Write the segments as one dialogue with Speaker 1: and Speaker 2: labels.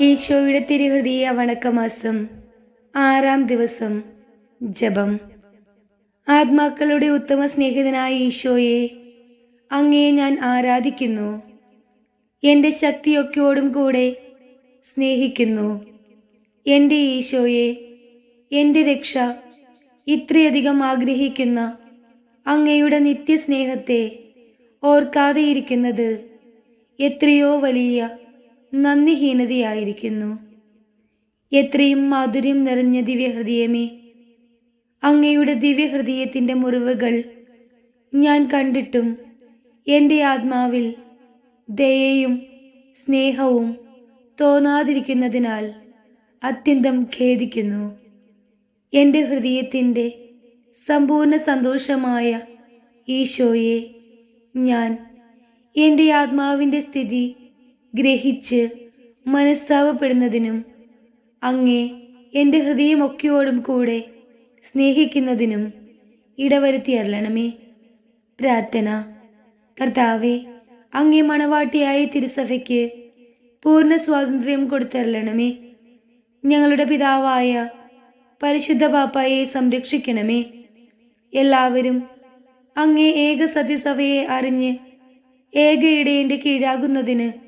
Speaker 1: ഈശോയുടെ തിരുഹൃദയ വണക്കമാസം ആറാം ദിവസം ജപം. ആത്മാക്കളുടെ ഉത്തമ സ്നേഹിതനായ ഈശോയെ അങ്ങേ ഞാൻ ആരാധിക്കുന്നു. എന്റെ ശക്തിയൊക്കെയോടും കൂടെ സ്നേഹിക്കുന്നു. എന്റെ ഈശോയെ എന്റെ രക്ഷ ഇത്രയധികം ആഗ്രഹിക്കുന്ന അങ്ങയുടെ നിത്യസ്നേഹത്തെ ഓർക്കാതെയിരിക്കുന്നത് എത്രയോ വലിയ നന്ദിഹീനതയായിരിക്കുന്നു. എത്രയും മാധുര്യം നിറഞ്ഞ ദിവ്യഹൃദയമേ അങ്ങയുടെ ദിവ്യഹൃദയത്തിന്റെ മുറിവുകൾ ഞാൻ കണ്ടിട്ടും എന്റെ ആത്മാവിൽ ദയയും സ്നേഹവും തോന്നാതിരിക്കുന്നതിനാൽ അത്യന്തം ഖേദിക്കുന്നു. എന്റെ ഹൃദയത്തിന്റെ സമ്പൂർണ സന്തോഷമായ ഈശോയെ ഞാൻ എന്റെ ആത്മാവിന്റെ സ്ഥിതി ഗ്രഹിച്ച് മനസ്താവപ്പെടുന്നതിനും അങ്ങേ എന്റെ ഹൃദയമൊക്കെയോടും കൂടെ സ്നേഹിക്കുന്നതിനും ഇടവരുത്തി അറിയണമേ പ്രാർത്ഥന. കർത്താവെ അങ്ങേ മണവാട്ടിയായ തിരുസഭയ്ക്ക് പൂർണ സ്വാതന്ത്ര്യം കൊടുത്തരളണമേ. ഞങ്ങളുടെ പിതാവായ പരിശുദ്ധ പാപ്പായെ സംരക്ഷിക്കണമേ. എല്ലാവരും അങ്ങേ ഏക സത്യസഭയെ അറിഞ്ഞ് ഏക ഇടയന്റെ കീഴാകുന്നതിന്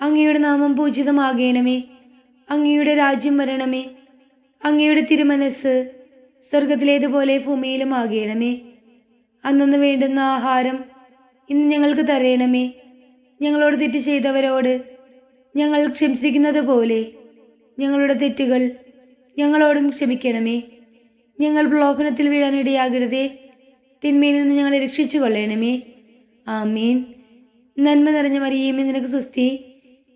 Speaker 1: അങ്ങയുടെ നാമം പൂജിതമാകേണമേ. അങ്ങയുടെ രാജ്യം വരണമേ. അങ്ങയുടെ തിരുമനസ് സ്വർഗത്തിലേതുപോലെ ഭൂമിയിലും ആകേണമേ. അന്നു വേണ്ടുന്ന ആഹാരം ഇന്ന് ഞങ്ങൾക്ക് തരയണമേ ഞങ്ങളോട് തെറ്റ് ചെയ്തവരോട് ഞങ്ങൾ ക്ഷമിച്ചിരിക്കുന്നത് പോലെ ഞങ്ങളുടെ തെറ്റുകൾ ഞങ്ങളോടും ക്ഷമിക്കണമേ. ഞങ്ങൾ പ്രലോഭനത്തിൽ വീഴാനിടയാകരുതേ തിന്മയിൽ നിന്ന് ഞങ്ങളെ രക്ഷിച്ചു കൊള്ളണമേ ആമീൻ. നന്മ നിറഞ്ഞ മറിയമേ നിനക്ക് സുസ്തി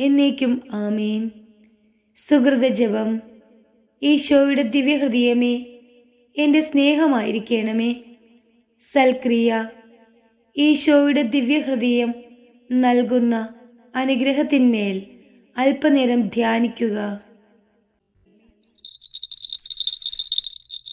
Speaker 1: എന്നേക്കും ആമീൻ. സുഹൃത ജപം ഈശോയുടെ ദിവ്യഹൃദയമേ എന്റെ സ്നേഹമായിരിക്കണമേ. സൽക്രിയ ഈശോയുടെ ദിവ്യഹൃദയം നൽകുന്ന അനുഗ്രഹത്തിന്മേൽ അല്പനേരം ധ്യാനിക്കുക.